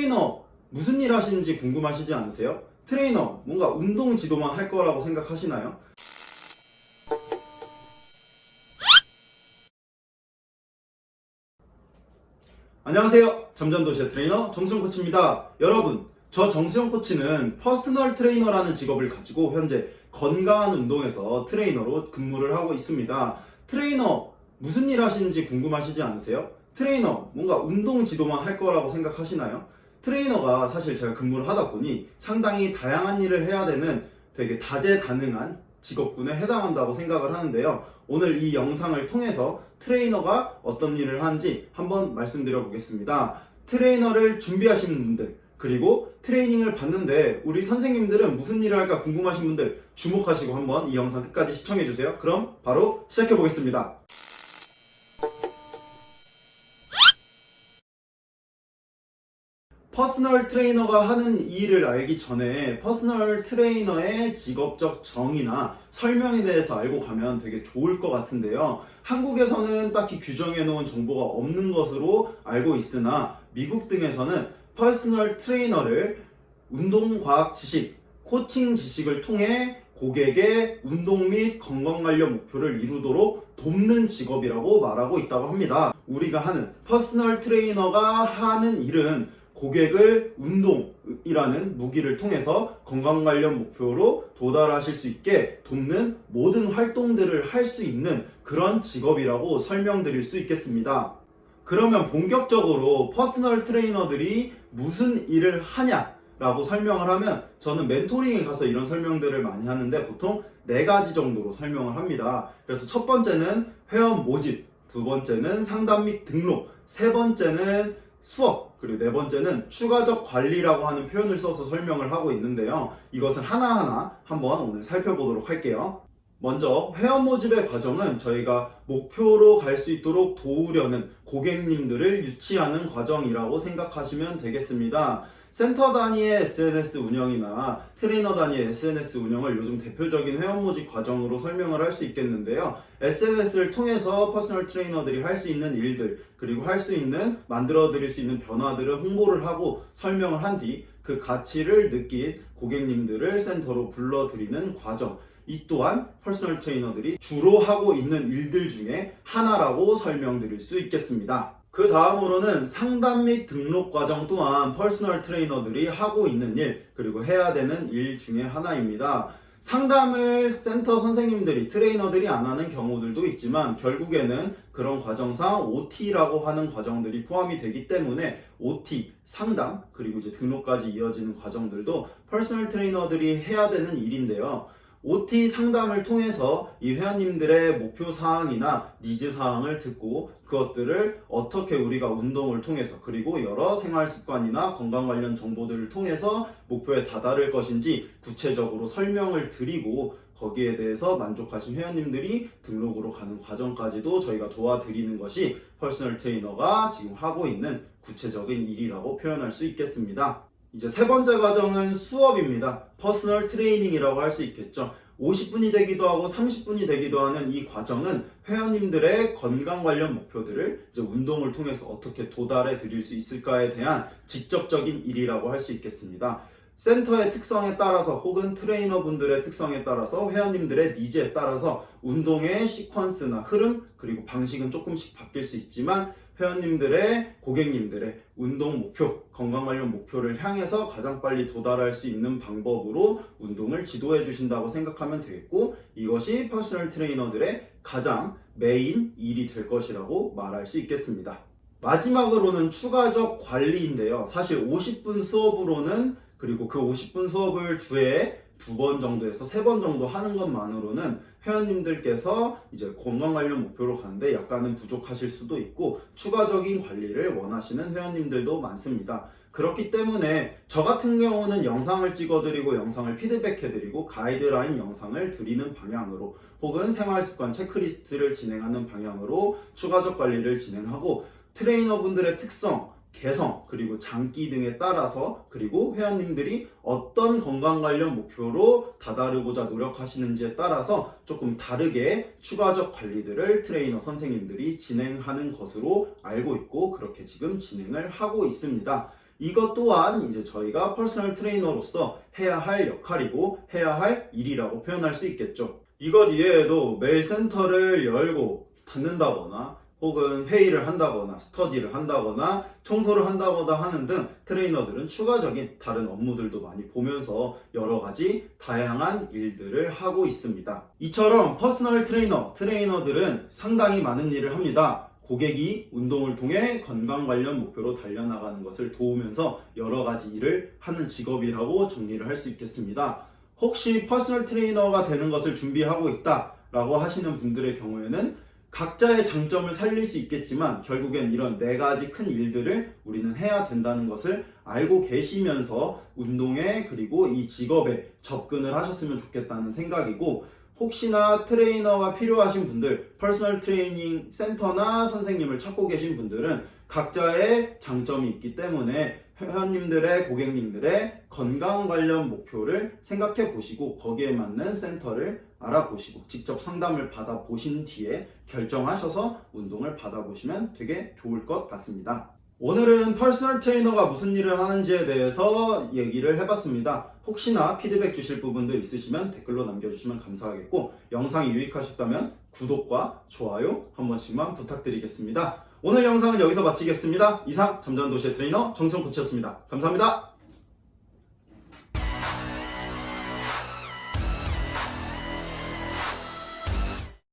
트레이너 무슨 일 하시는지 궁금하시지 않으세요? 트레이너 뭔가 운동 지도만 할 거라고 생각하시나요? 안녕하세요. 점점도시의 트레이너 정수영 코치입니다. 여러분, 저 정수영 코치는 퍼스널 트레이너라는 직업을 가지고 현재 건강한 운동에서 트레이너로 근무를 하고 있습니다. 트레이너 무슨 일 하시는지 궁금하시지 않으세요? 트레이너 뭔가 운동 지도만 할 거라고 생각하시나요? 트레이너가 사실 제가 근무를 하다 보니 상당히 다양한 일을 해야 되는 되게 다재다능한 직업군에 해당한다고 생각을 하는데요. 오늘 이 영상을 통해서 트레이너가 어떤 일을 하는지 한번 말씀드려 보겠습니다. 트레이너를 준비하시는 분들, 그리고 트레이닝을 받는데 우리 선생님들은 무슨 일을 할까 궁금하신 분들 주목하시고 한번 이 영상 끝까지 시청해 주세요. 그럼 바로 시작해 보겠습니다. 퍼스널 트레이너가 하는 이 일을 알기 전에 퍼스널 트레이너의 직업적 정의나 설명에 대해서 알고 가면 되게 좋을 것 같은데요. 한국에서는 딱히 규정해 놓은 정보가 없는 것으로 알고 있으나 미국 등에서는 퍼스널 트레이너를 운동과학 지식, 코칭 지식을 통해 고객의 운동 및 건강 관련 목표를 이루도록 돕는 직업이라고 말하고 있다고 합니다. 우리가 하는 퍼스널 트레이너가 하는 일은 고객을 운동이라는 무기를 통해서 건강 관련 목표로 도달하실 수 있게 돕는 모든 활동들을 할 수 있는 그런 직업이라고 설명드릴 수 있겠습니다. 그러면 본격적으로 퍼스널 트레이너들이 무슨 일을 하냐 라고 설명을 하면 저는 멘토링에 가서 이런 설명들을 많이 하는데 보통 네 가지 정도로 설명을 합니다. 그래서 첫 번째는 회원 모집, 두 번째는 상담 및 등록, 세 번째는 수업, 그리고 네 번째는 추가적 관리라고 하는 표현을 써서 설명을 하고 있는데요. 이것을 하나하나 한번 오늘 살펴보도록 할게요. 먼저 회원 모집의 과정은 저희가 목표로 갈 수 있도록 도우려는 고객님들을 유치하는 과정이라고 생각하시면 되겠습니다. 센터 단위의 SNS 운영이나 트레이너 단위의 SNS 운영을 요즘 대표적인 회원 모집 과정으로 설명을 할 수 있겠는데요. SNS를 통해서 퍼스널 트레이너들이 할 수 있는 일들, 그리고 할 수 있는, 만들어 드릴 수 있는 변화들을 홍보를 하고 설명을 한 뒤 그 가치를 느낀 고객님들을 센터로 불러드리는 과정. 이 또한 퍼스널 트레이너들이 주로 하고 있는 일들 중에 하나라고 설명드릴 수 있겠습니다. 그 다음으로는 상담 및 등록 과정 또한 퍼스널 트레이너들이 하고 있는 일, 그리고 해야 되는 일 중에 하나입니다. 상담을 센터 선생님들이, 트레이너들이 안 하는 경우들도 있지만 결국에는 그런 과정상 OT라고 하는 과정들이 포함이 되기 때문에 OT, 상담, 그리고 이제 등록까지 이어지는 과정들도 퍼스널 트레이너들이 해야 되는 일인데요. OT 상담을 통해서 이 회원님들의 목표 사항이나 니즈 사항을 듣고 그것들을 어떻게 우리가 운동을 통해서 그리고 여러 생활 습관이나 건강 관련 정보들을 통해서 목표에 다다를 것인지 구체적으로 설명을 드리고 거기에 대해서 만족하신 회원님들이 등록으로 가는 과정까지도 저희가 도와드리는 것이 퍼스널 트레이너가 지금 하고 있는 구체적인 일이라고 표현할 수 있겠습니다. 이제 세 번째 과정은 수업입니다. 퍼스널 트레이닝이라고 할 수 있겠죠. 50분이 되기도 하고 30분이 되기도 하는 이 과정은 회원님들의 건강 관련 목표들을 이제 운동을 통해서 어떻게 도달해 드릴 수 있을까에 대한 직접적인 일이라고 할 수 있겠습니다. 센터의 특성에 따라서 혹은 트레이너 분들의 특성에 따라서 회원님들의 니즈에 따라서 운동의 시퀀스나 흐름 그리고 방식은 조금씩 바뀔 수 있지만 회원님들의 고객님들의 운동 목표, 건강 관련 목표를 향해서 가장 빨리 도달할 수 있는 방법으로 운동을 지도해 주신다고 생각하면 되겠고 이것이 퍼스널 트레이너들의 가장 메인 일이 될 것이라고 말할 수 있겠습니다. 마지막으로는 추가적 관리인데요. 사실 50분 수업으로는 그리고 그 50분 수업을 주에 두 번 정도에서 세 번 정도 하는 것만으로는 회원님들께서 이제 건강 관련 목표로 가는데 약간은 부족하실 수도 있고 추가적인 관리를 원하시는 회원님들도 많습니다. 그렇기 때문에 저 같은 경우는 영상을 찍어드리고 영상을 피드백해드리고 가이드라인 영상을 드리는 방향으로 혹은 생활습관 체크리스트를 진행하는 방향으로 추가적 관리를 진행하고 트레이너분들의 특성, 개성, 그리고 장기 등에 따라서 그리고 회원님들이 어떤 건강 관련 목표로 다다르고자 노력하시는지에 따라서 조금 다르게 추가적 관리들을 트레이너 선생님들이 진행하는 것으로 알고 있고 그렇게 지금 진행을 하고 있습니다. 이것 또한 이제 저희가 퍼스널 트레이너로서 해야 할 역할이고 해야 할 일이라고 표현할 수 있겠죠. 이것 이외에도 매일 센터를 열고 닫는다거나 혹은 회의를 한다거나 스터디를 한다거나 청소를 한다거나 하는 등 트레이너들은 추가적인 다른 업무들도 많이 보면서 여러 가지 다양한 일들을 하고 있습니다. 이처럼 퍼스널 트레이너, 트레이너들은 상당히 많은 일을 합니다. 고객이 운동을 통해 건강 관련 목표로 달려나가는 것을 도우면서 여러 가지 일을 하는 직업이라고 정리를 할 수 있겠습니다. 혹시 퍼스널 트레이너가 되는 것을 준비하고 있다 라고 하시는 분들의 경우에는 각자의 장점을 살릴 수 있겠지만 결국엔 이런 네 가지 큰 일들을 우리는 해야 된다는 것을 알고 계시면서 운동에 그리고 이 직업에 접근을 하셨으면 좋겠다는 생각이고 혹시나 트레이너가 필요하신 분들, 퍼스널 트레이닝 센터나 선생님을 찾고 계신 분들은 각자의 장점이 있기 때문에 회원님들의 고객님들의 건강 관련 목표를 생각해 보시고 거기에 맞는 센터를 알아보시고 직접 상담을 받아 보신 뒤에 결정하셔서 운동을 받아 보시면 되게 좋을 것 같습니다. 오늘은 퍼스널 트레이너가 무슨 일을 하는지에 대해서 얘기를 해봤습니다. 혹시나 피드백 주실 부분도 있으시면 댓글로 남겨주시면 감사하겠고 영상이 유익하셨다면 구독과 좋아요 한 번씩만 부탁드리겠습니다. 오늘 영상은 여기서 마치겠습니다. 이상 잠자는 도시의 트레이너 정성 코치였습니다. 감사합니다.